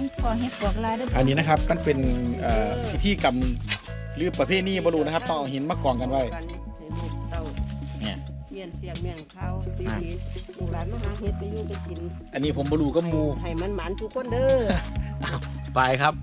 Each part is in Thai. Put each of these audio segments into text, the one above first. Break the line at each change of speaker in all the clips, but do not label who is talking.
มันพอเฮ็ดปวกลายด้วย
อันนี้นะครับมันเป็นเอ่อพิธีกรรมหรือประเพณีบรูนะครับต้องเอาหินมากองกันไว้
กันให้ลูกเต้า
เนี่ย
เมียนเสียงเมียงเขาตีนี้ลูกหลานมาหาเฮ็ดไปอยู่ไปกิน
อันนี้ผมบรูก็มู
ให้มันหมันทุกคนเด้อ
อ้าวไปครับ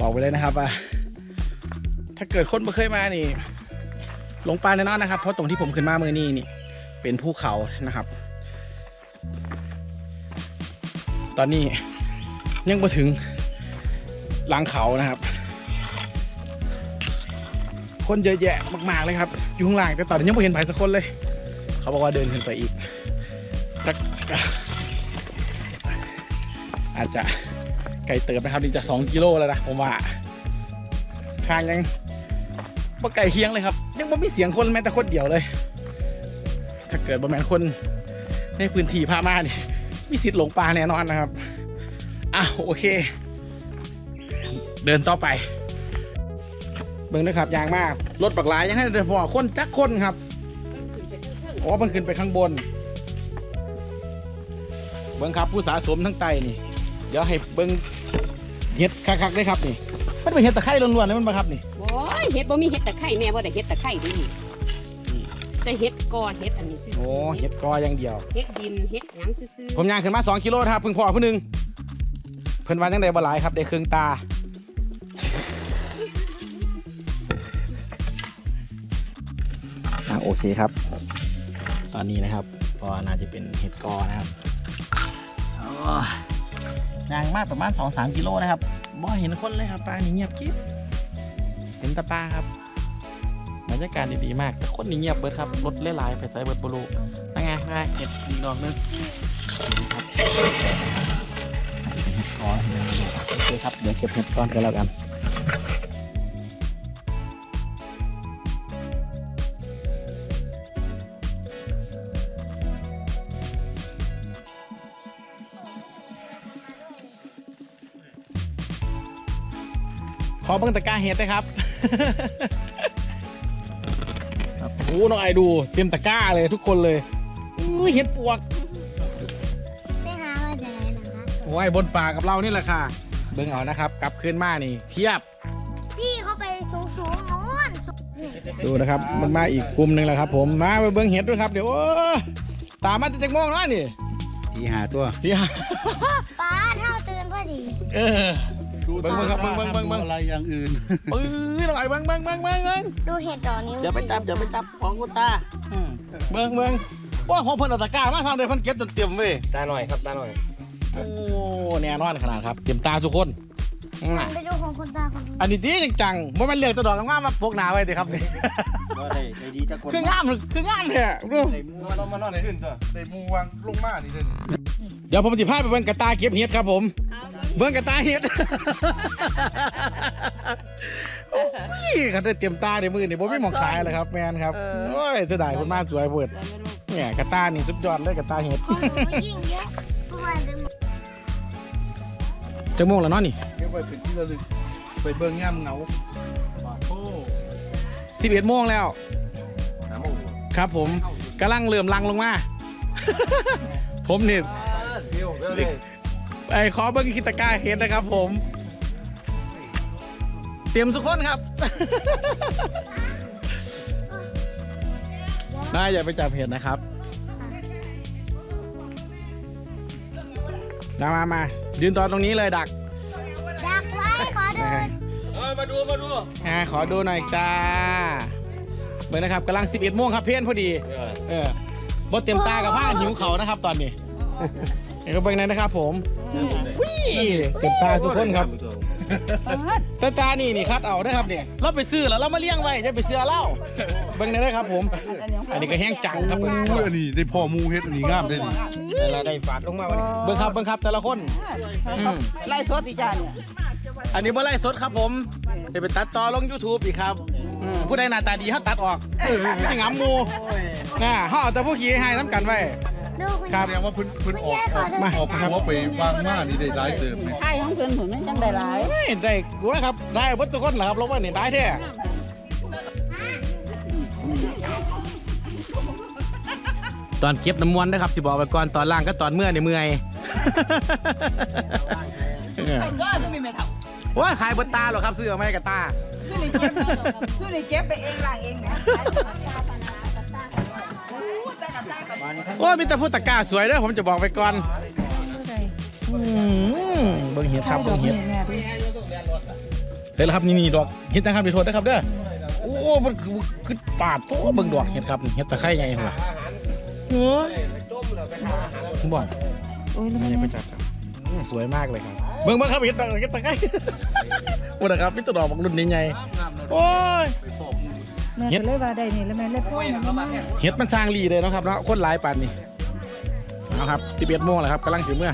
บอกไปเลยนะครับว่าถ้าเกิดคนม่เคยมานี่ลงป่าแน่นอนนะครับ เพราะตรงที่ผมขึ้นมาเมื่อนี้นี่ เป็นภูเขานะครับ ตอนนี้ยังมาถึงหลังเขานะครับ คนเยอะแยะมาก ๆ เลยครับ อยู่ข้างล่างแต่ตอนนี้ยังไม่เห็นใครสักคนเลย เขาบอกว่าเดินขึ้นไปอีกอาจจะ ไกลเติบนะครับนี่จะ 2 กิโลแล้วนะผมว่าทางยังบ่ไกลเคียงเลยครับ ยังบ่มีเสียงคนแม้แต่คนเดียวเลย ถ้าเกิดบ่แม่นคนในพื้นที่พามานี่มีสิทธิ์หลงป่าแน่นอนนะครับอ้าวโอเค เดินต่อไปเบิ่งนะครับยางมากรถปักหลายยังให้เดินพอคนจักคนครับอ๋อมันขึ้นไปข้างบนเบิ่งครับผู้สะสมทั้งไตนี่ เดี๋ยวให้เบิ้ง เห็ดคักๆได้ครับนี่มันเป็นเห็ดตะไคร้ล้วนๆเลยมันมาครับนี่
โอ้ยเฮ็ดบ่มีเฮ็ดตะไคร้แม่บ่ได้เฮ็ดตะไคร้เดิแต่เฮ็ดกอเฮ็ดอันนี้ซื่อๆ
โอ้เห็ดกออย่างเดียว
เฮ็ดดินเฮ็ดหยังซื่อ
ผมย่างขึ้นมา 2กิโลนะครับเพิ่งพอผู้หนึงเพิ่นว่าจังไดบ่หลายครับได้ครึ่งตาอะโอเคครับ ตอนนี้นะครับก็น่าจะเป็นเห็ดกอนะครับอ๋อ ย่างมากประมาณ 2-3 กิโลนะครับบ่เห็นคนเลยครับปลานี่เงียบกิ๊บเห็นแตะปลาครับบรรยากาศดีๆมากแต่คนนี่เงียบเบิดครับรถเล่หลายไปใส่เบิดบลูนั่งไงไงเห็ดอีกดอกหนึงขอเห็ดโอเคครับเดี๋ยวเก็บเห็ดก้อนกันแล้วกัน ขอเบิ่งตะกร้าเห็ดนะครับครับโอ้น้องไอดูเต็มตะกร้าเลยทุกคนเลยอื้อเห็ดปวก
ไปหาว่าจะไหนนะคะ
โอ้ยบนป่ากับเรานี่แหละค่ะ เบิ่งเอานะครับ กลับคืนมานี่เพียบ
พี่เขาไปสูงสูงๆโน้น
ดูนะครับ มันมาอีกกลุ่มหนึ่งแล้วครับ ผมมาไปเบิ่งเห็ดด้วยครับเดี๋ยวโอ้ยตามมาจะจังโมงแล้วนี่
ทีหาตัว
เพียบ
ป้าเท่าตื่นพอดี
เออ เบิ่งเบิ่งครับเบิ่งเบิ่งเบิ่งเบิ่ง
อะไรอย่างอื่น
ปื้อหน่อยเบิ่งเบิ่งเบิ่งเบิ่งเบิ่ง
ดูเห็ดดอกนิ้ว
อย่าไปจับอย่าไปจับของกูตาอืมเบิ่งเบิ่งว่าของเพิ่นเอาตะกร้ามาทำเดี๋ยวเพิ่นเก็บจนเต็มเว้ย
ตาหน่อยครับตาหน่อย
โอ้แน่นอนขนาดครับเต็มตาทุกคนอืม
ไปดูของคุณตาคนนี้
อันนี้ดีจังๆว่ามันเลือกตัวดอกงามมาพกหนาไว้ดิครับนี่
ก็ได้ได้ดีจักคน
คืองามคืองามเนี่ยดู
ได้มูเรามานอนขึ้นตัว
ใส่มูวางลงมานี่เด่น
เดี๋ยวผมจะพาไปเบิ่งกระตาเก็บเห็ดครับผม เบิ่งกระตาเห็ด โอ้ยเขาได้เตรียมตาในมือนี่ผมไม่มองขายเลยครับแมนครับโอ้ยเสียดายคนมาสวยเบิด
ๆแล้วไม่รู้
เนี่ยกระตานี่สุดยอดเลยกระตาเห็ด
ของหนูยิ่งเยอะเพราะว่าเดิน
จะโมงแล้วเนาะนี่
เก็บไว้เป็นที่ระลึกไปเบิ่งย่ำเหงาโอ้
11โมงแล้ว
น้ำมู
ครับผมกำลังเริ่มลังลงมา ผมนี่
เที่ยวเรื่อย
ไอ้ขอเบิ้งคิดตะกร้าเห็ดนะครับผม เตรียมทุกคนครับ น่าอย่าไปจับเห็ดนะครับ มามามายืนตอนตรงนี้เลยดัก
ดักไว้ขอเดิน
เออมาดูมาดู
อ่าขอดูหน่อยจ้าเบิ่งนะครับกำลัง 11โมงครับเพี้ยนพอดี เออบดเต็มตากับผ้าหิวเขานะครับตอนนี้ เดี๋ยวก็เบิ่งหนอยนะครับผมวิ่เต็มตาทุกคนครับตาตานี่นี่คัดเอาได้อครับเนี่ยเราไปซื้อแล้วเรามาเลี้ยงไว้จะไปเสือเล่าเบิ่งได้เลยครับผม อันนี้ก็แห้งจังครับผม
อุ้ยอันนี้ได้พ่อหมูเฮ็ดอันนี้งามได้นี่
เวลาได้ฝาดลงมาวันนี้เบิ่งครับเบิ่งครับแต่ละคนอืม
ไล่สดอีจานเนี่ย
อันนี้บ่ไล่สดครับผมเดี๋ยวไปตัดต่อลง YouTube อีกครับอืมผู้ใดหน้าตาดีเฮาตัดออกไม่งามหมูน่ะเฮาเอาแต่ผู้ขี้ให้น้ำกันไว้
ดูคุณ
ครับ
แสดงว่าเพิ่นเพิ่นออกออก
มา
ออกหัวไปวางมานี่ได้หลายเติมนี่
ไข่ของเพิ่นผมไม่จังได้หลาย
เฮ้ยได้กูว่าครับ ได้เบิดทุกคนเหรอครับลงมานี่ได้แท้ตอนเก็บน้ำมวนนะครับสิบอกไปก่อนตอนล่างก็ตอนเมื่อในเมื่อย
ก็จะมีเมทัล
ว่าขายบนตาหรอครับซื้อเอาไม่กับตา
ช่วยนี่เก็บช่วยนี่เก็บไปเองล้างเองนะตากับตากับ
โอ้ยมีแต่พูดตะกร้าสวยเด้อผมจะบอกไปก่อนอืมเบิ่งเห็ดครับเบิ่งเห็ดเสร็จแล้วครับนี่นี่ดอกเห็ดนะครับดีโทษนะครับเด้อโอ้มันคือคือปาดโตเบิ่งดอกเห็ดครับเห็ดตะไคร้ไงเหรอเฮ้ยผมบอก
โอ้ยแล้วมัน
นี่ไปจัดครับอืมสวยมากเลยครับเบิ่งเบิ่งครับเห็ดตะเห็ดตะไคร้โอ้นะครับนี่ตัวดอกบักรุ่นนี้ไงโอ้ย
แม่ก็เลยว่าได้นี่แล้วแม่เลยพ่อมัน
เห็ดมันสร้างรีเลยเนาะครับเนาะคนหลายปานนี่เอาครับที่เบียดโมงแล้วครับกำลังถึงเมื่อ